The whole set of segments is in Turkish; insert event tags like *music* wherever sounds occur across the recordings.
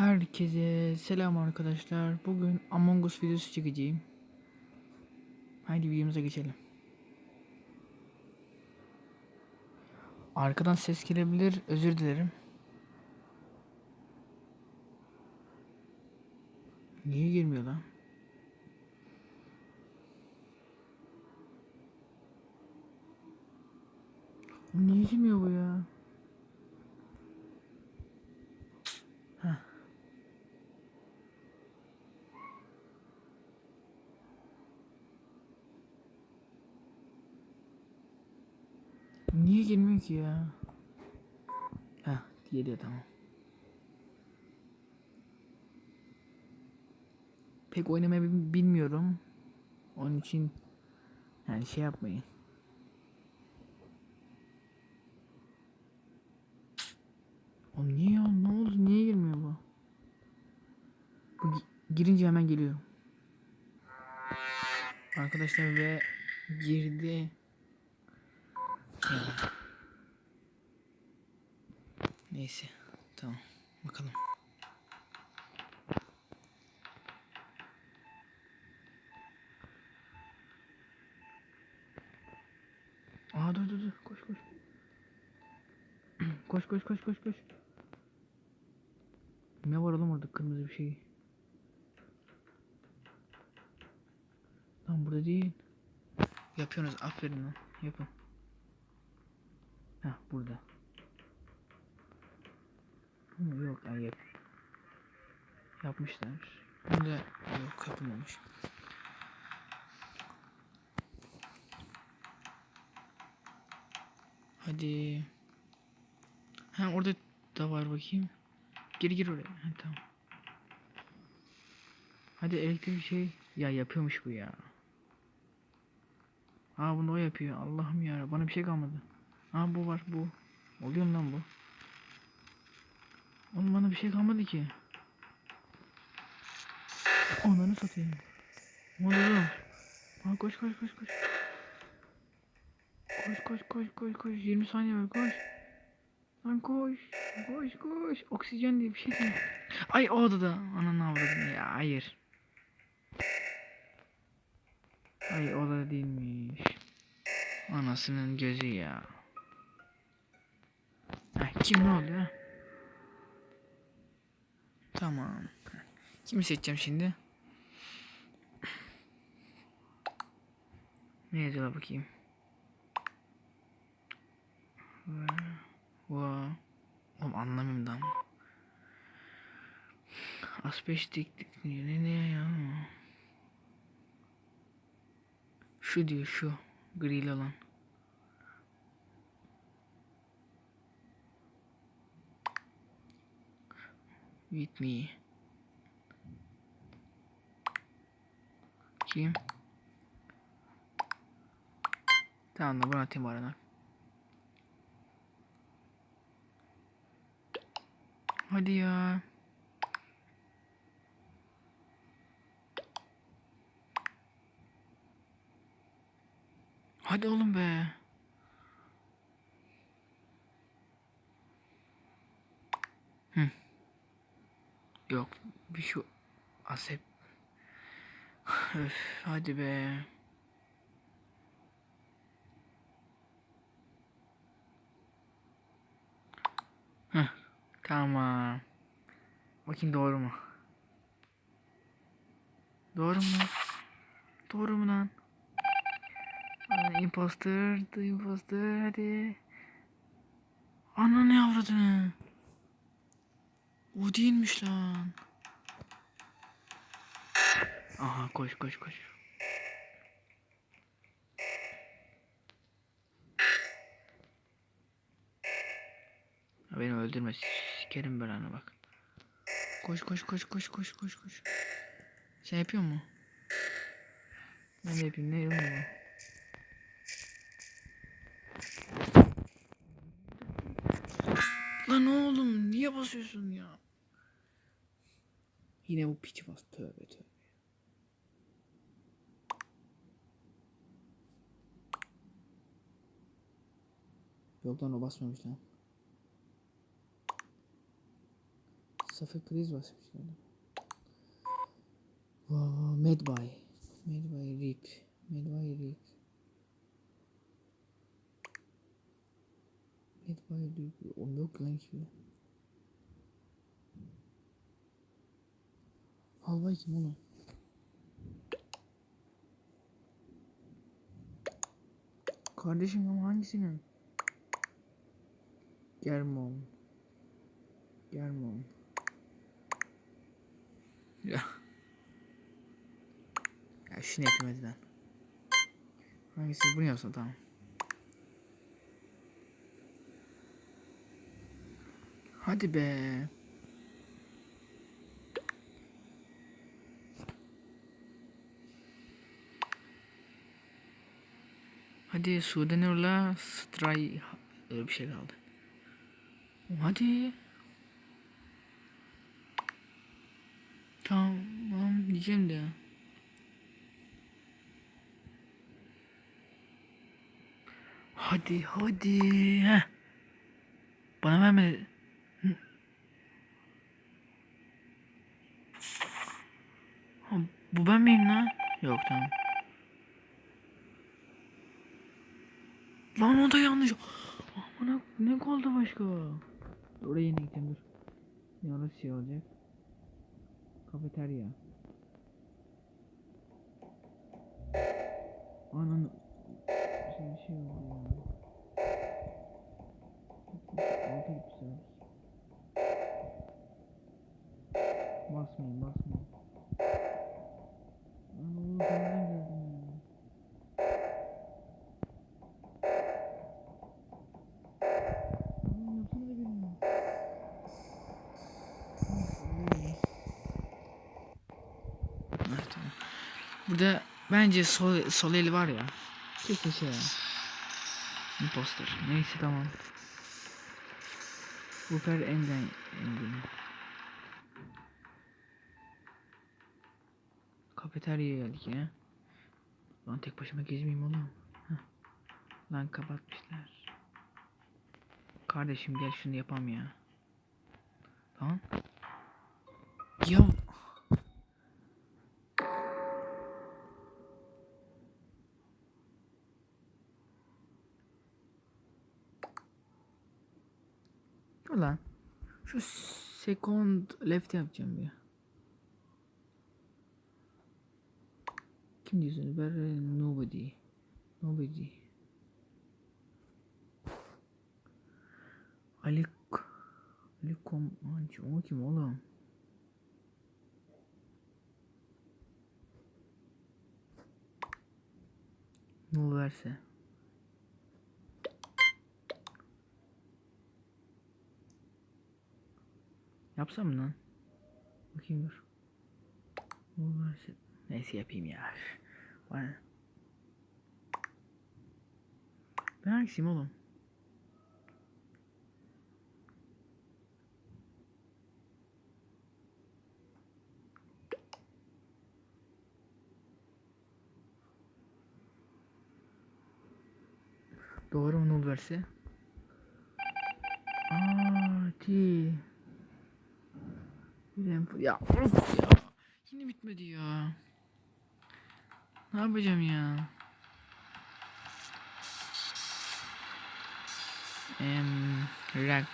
Herkese selam arkadaşlar. Bugün Among Us videosu çekeceğim. Haydi videomuza geçelim. Arkadan ses gelebilir. Özür dilerim. Niye girmiyor lan? Niye girmiyor bu ya? Niye girmiyor ki ya? Heh geliyor tamam. Pek oynamayı bil- bilmiyorum. Onun için yani şey yapmayın. Oğlum niye ya? Ne oldu? Niye girmiyor bu? Bu gi- girince hemen geliyor. Arkadaşlar ve girdi. Neyse. Tamam. Bakalım. Aa dur dur dur. Koş koş. *clears throat* koş koş koş koş koş. Ne var oğlum orada kırmızı bir şey. Lan burada değil. Yapıyorsunuz aferin lan. Yapın. Heh burada. Ama yok ay yap. Yapmışlar. Bunda yok yapılmamış. Hadi. Ha orada da var bakayım. Gir gir oraya. Ha, tamam. Hadi elektrik şey. Ya yapıyormuş bu ya. Aa bunu o yapıyor. Allah'ım ya. Bana bir şey kalmadı. Aa bu var bu. Oluyor mu lan bu? Oğlum bana bir şey kalmadı ki. Onları satayım. Ne oluyor? Aa koş koş koş koş. Koş koş koş koş koş. 20 saniye var koş. Lan koş. Koş koş. Oksijen diye bir şey değil. Ay o odada. Ananı avradım ya. Hayır. Ay o da değilmiş. Anasının gözü ya. Kim ne oluyor? Tamam. Kimi seçeceğim şimdi? Ne yazıyorlar bakayım. Wow. Oğlum anlamıyorum da. Asbestik ne ne ya? Şu diyor şu grili olan. With me. Kim? Tamam da bunu atayım arana. Hadi ya. Hadi oğlum be. Hı. Yok bir şu asep. Öf *laughs* hadi be. Heh, tamam. Bakayım doğru mu? Doğru mu? Doğru mu lan? Aa, Imposter, the imposter hadi. Ana ne avradını? O değilmiş lan. Aha koş koş koş. Beni öldürme sikerim belanı bak. Koş koş koş koş koş koş koş. Sen yapıyor mu? Ben de yapayım ne yapayım ya? Lan oğlum niye basıyorsun ya? Yine bu piç bas tövbe tövbe. Yoldan o basmamış lan. Safa kriz basmış yani. Wow, Medbay. Medbay Rip. Medbay Rip. Medbay Rip. O yok lan hiçbir. Halvay kim oğlum? Kardeşim ama hangisini? Germon. Germon. Ya. Ya şunu yapayım hadi. Hangisi bunu yapsam tamam. Hadi be. Hadi Sude Nur'la Stray öyle bir şey kaldı. Hadi. Tamam diyeceğim de. Hadi hadi. Heh. Bana vermedi. Hı. Ha, bu ben miyim lan? Yok tamam. Lan o da yanlış. Amına ne kaldı başka? Oraya yine gideceğim dur. Ne orası şey olacak? Kafeterya. Ananı şey şey oldu ya. Basmayın basmayın. Burada bence sol, sol eli var ya. Kesin şey ya. Imposter. Neyse tamam. Whooper Enden Enden. Kafeteryaya geldik ya. Lan tek başıma gezmeyeyim oğlum. Heh. Lan kapatmışlar. Kardeşim gel şunu yapam ya. Tamam. Ya Dur lan. Şu second left yapacağım bir. Kim diyorsun? Ben nobody. Nobody. Ali Ali Komancı. O kim oğlum? Ne verse. Yapsam mı lan? Bakayım dur. Neyse yapayım ya. Bana. Ben hangisiyim oğlum? Doğru mu verse? Aa, ti. Ya of ya. Yine bitmedi ya. Ne yapacağım ya? Em, Rex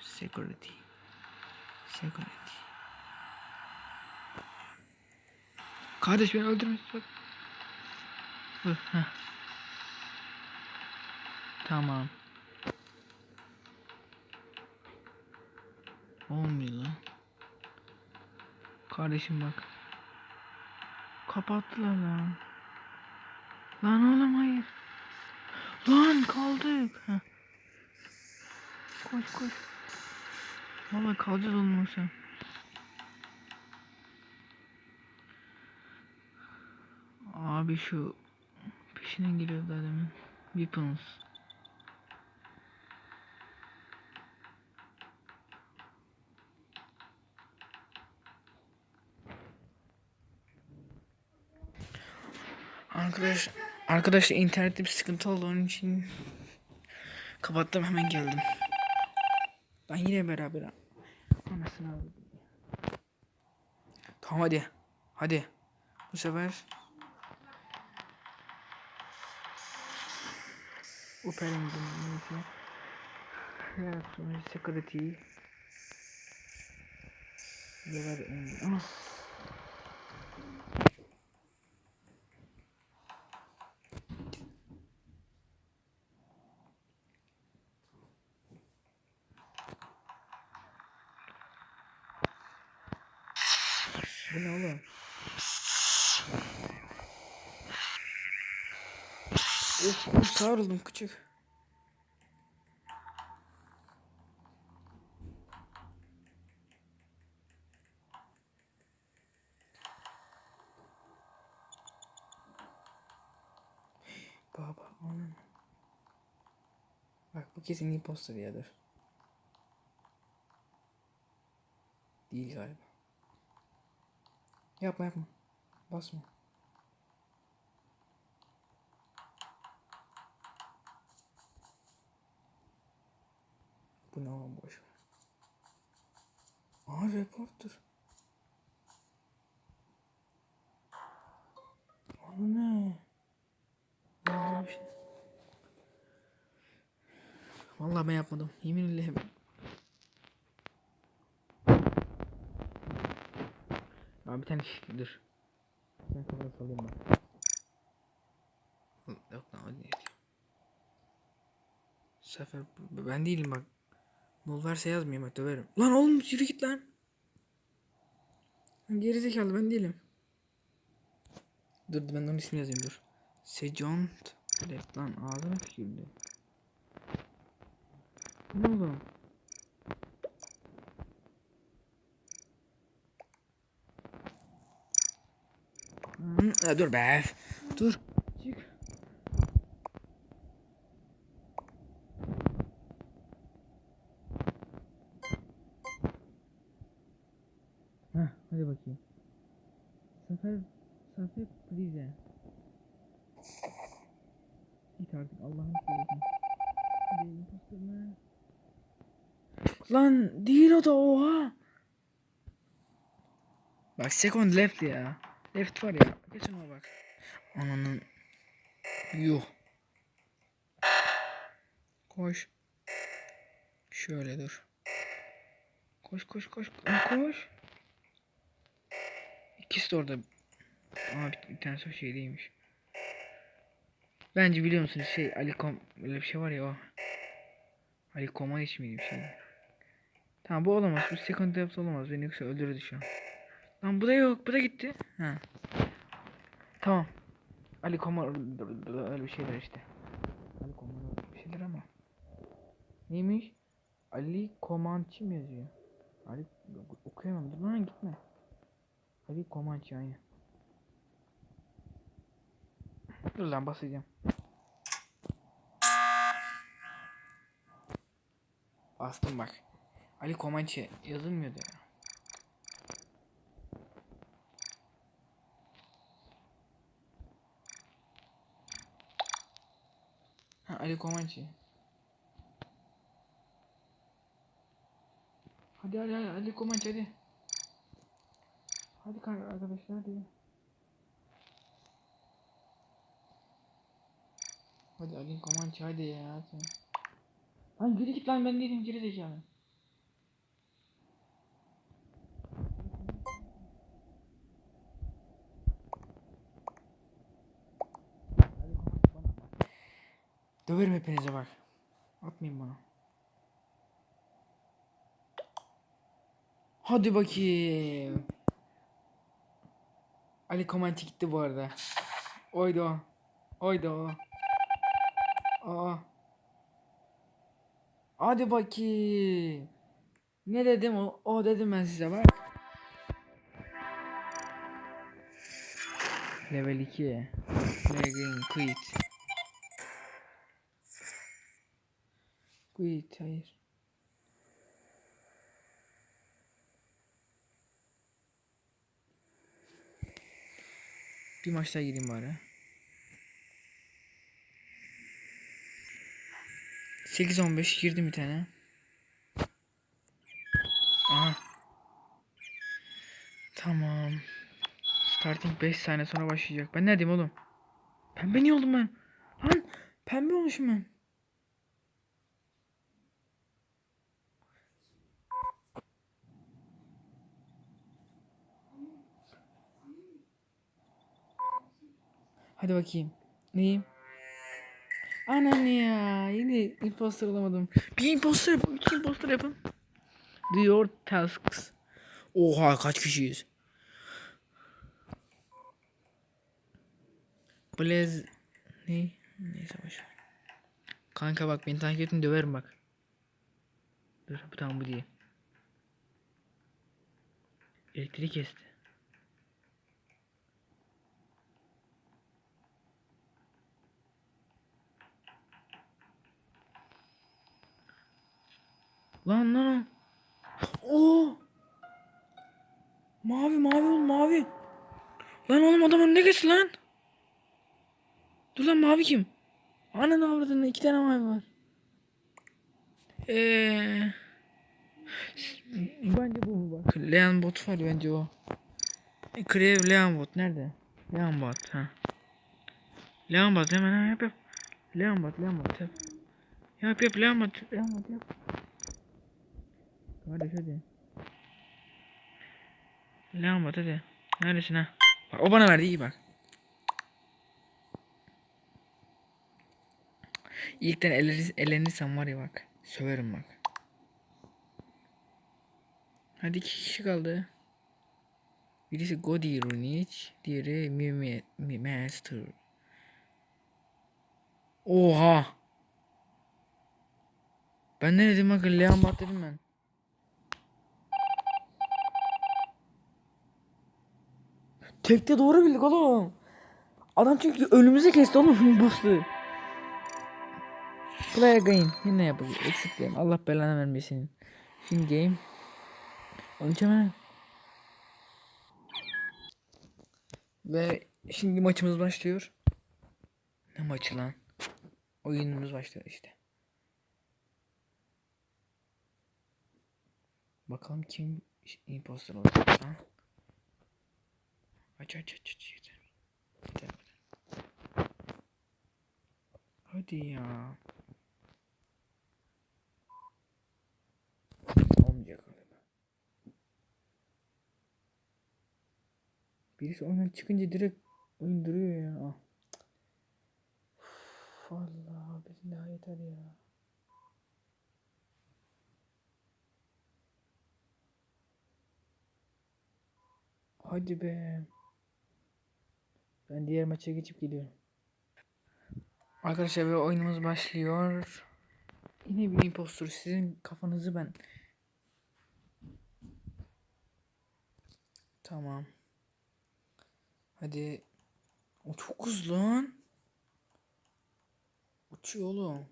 Security. Security. Kardeş beni öldürme. Bak. Dur, heh. Tamam. Olmuyor lan. Kardeşim bak. Kapattılar lan. Lan oğlum hayır. Lan kaldık. Heh. Koş koş. Vallahi kalacağız olmasa. Abi şu peşinden geliyordu adamın. Weapons. Arkadaş arkadaşlar internette bir sıkıntı oldu onun için kapattım hemen geldim. Ben yine beraber Anasını avradım. Tamam hadi. Hadi. Bu sefer neyse. Evet, sonra security. Yalar engine. Ah. Bu ne oğlum? Sarıldım küçük. Baba anam. Bak bu kesin imposter yadır. Değil galiba. Yapma yapma. Basma. Bu ne oğlum boş ver. Aa reporter. Onu ne? Vallahi ben yapmadım. Yeminle. Abi bir tane şiş- dur. Ben kamerayı salayım bak. Yok lan o değil. Sefer ben değilim bak. Bul verse yazmayayım bak döverim. Lan oğlum yürü git lan. Gerizekalı ben değilim. Dur ben onun ismini yazayım dur. Sejont. Evet lan ağzına tükürdü. Ne? Hı, e, dur be. Dur. Çık. Heh, hadi bakayım. Sefer Sefer Prize. Git artık Allah'ın seversen. Lan değil o da oha. Bak second left ya. Left var ya. Geç ona bak. Ananın. Yuh. Koş. Şöyle dur. Koş koş koş. Koş. İkisi de orada. Aa bir, bir tanesi o şeydeymiş. Bence biliyor musunuz şey Ali Kom öyle bir şey var ya o. Ali Koman hiç miydi bir şey? Tamam bu olamaz. Bu second depth olamaz. Beni yoksa öldürürdü şu an. Lan bu da yok. Bu da gitti. Ha. Tamam. Ali Koman öyle bir şeyler işte. Ali Koman bir şeyler ama. Neymiş? Ali Komançı mı yazıyor? Ali okuyamam. Dur lan gitme. Ali Komançı aynı. Dur lan basacağım. Bastım bak. Ali Komançı yazılmıyordu ya. Ha Ali Komançı. Hadi hadi hadi Ali Komançı hadi. Hadi kanka arkadaşlar hadi. Hadi Ali Komançı hadi ya. Hadi. Lan geri git lan ben değilim geri zekalı. Döverim hepinize bak. Atmayın bana. Hadi bakayım. Ali Komançı gitti bu arada. Oydu o. Oydu o. Aa. Hadi bakayım. Ne dedim o, o dedim ben size bak. Level 2. Play quit. Quit hayır. Bir maç daha gireyim bari. 8-15 girdim bir tane. Aha. Tamam. Starting 5 saniye sonra başlayacak. Ben ne neredeyim oğlum? Pembe niye oldum ben? Lan pembe olmuşum ben. Hadi bakayım. Neyim? Anam ya. Yine imposter olamadım. Bir imposter yapın. İki imposter yapın. Do your tasks. Oha kaç kişiyiz? Blaze ne? Neyse boş. Kanka bak beni takip ettin döverim bak. Dur bu tamam bu değil. Elektriği kesti. Lan lan. Oo. Mavi mavi oğlum mavi. Lan oğlum adam önüne geçti lan. Dur lan mavi kim? Ananı avradını iki tane mavi var. Eee. Bence bu bak. Leon bot var bence o. E, Krev Leon bot nerede? Leon bot ha. Leon bot hemen ha, yap yap. Leon bot Leon bot yap. Yap yap Leon bot. Leon bot yap. Hadi hadi. Bot hadi. Neredesin ha? Bak o bana verdi iyi bak. İlkten elenirsem var ya bak. Söverim bak. Hadi iki kişi kaldı. Birisi Godi Runic, diğeri Mimi Mi- Master. Oha! Ben ne dedim bakın Leon Bat dedim ben. Tekte doğru bildik oğlum. Adam çünkü önümüze kesti oğlum *laughs* boss'u. Play again. Yine yapacağız. Exit game. Allah belanı vermesin. Şimdi game. 13 hemen. Ve şimdi maçımız başlıyor. Ne maçı lan? Oyunumuz başlıyor işte. Bakalım kim imposter olacak lan. Aç aç aç aç. Yeter. Yeter. yeter. Hadi ya. Olmayacak galiba. Birisi oyundan çıkınca direkt oyun duruyor ya. Ah. Allah billahi yeter ya. Hadi be. Ben diğer maça geçip geliyorum. Arkadaşlar ve oyunumuz başlıyor. Yine bir impostor. Sizin kafanızı ben. Tamam. Hadi. O çok hızlı lan. Uçuyor oğlum.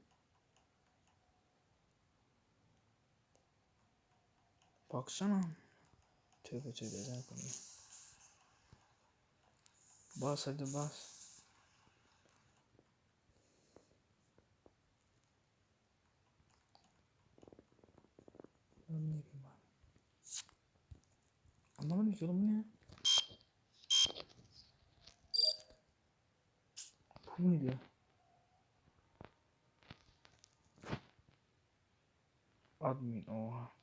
Baksana. Tövbe tövbe yapayım. Bas hadi bas. Ben ne yapayım abi? Anlamadım ki oğlum bu ne? Bu ne diyor? Admin oha.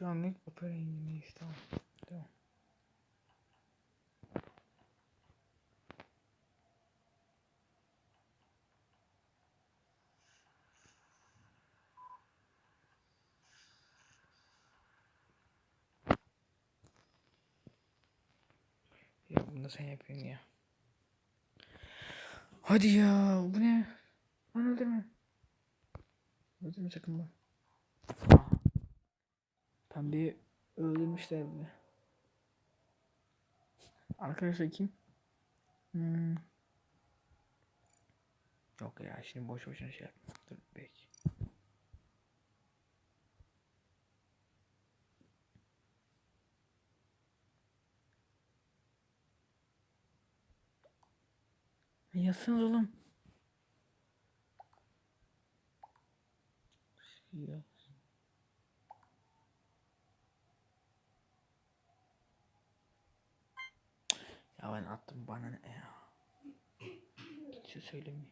Şu anlık opera İngiliz tamam. Tamam. Ya bunu da sen yapıyorsun ya. Hadi ya bu ne? Lan öldürme. Öldürme sakın bak. Pembeyi öldürmüşler bile. Arkadaşlar kim? Hmm. Yok ya şimdi boş boşuna şey yapma. Dur belki. Yazsınız oğlum. Ya. Ya ben attım bana ne ya. Kimse söylemiyor.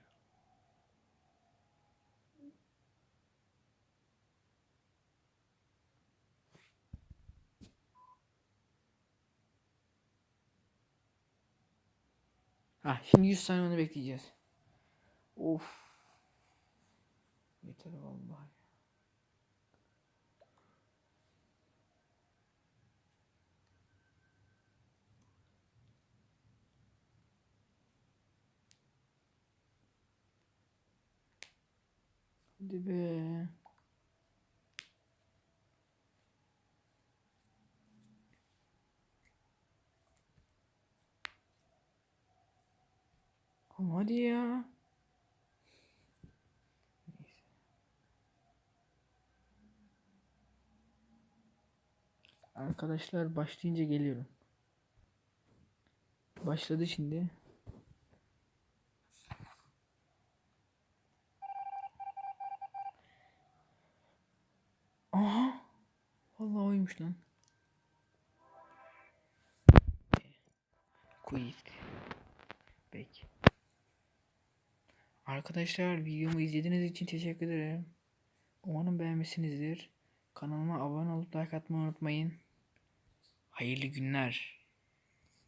Ha şimdi 100 saniye onu bekleyeceğiz. Of. Yeter vallahi. Hadi be. Hadi ya. Arkadaşlar başlayınca geliyorum. Başladı şimdi. Aha. Lan. Quit. Peki. Arkadaşlar videomu izlediğiniz için teşekkür ederim. Umarım beğenmişsinizdir. Kanalıma abone olup like atmayı unutmayın. Hayırlı günler.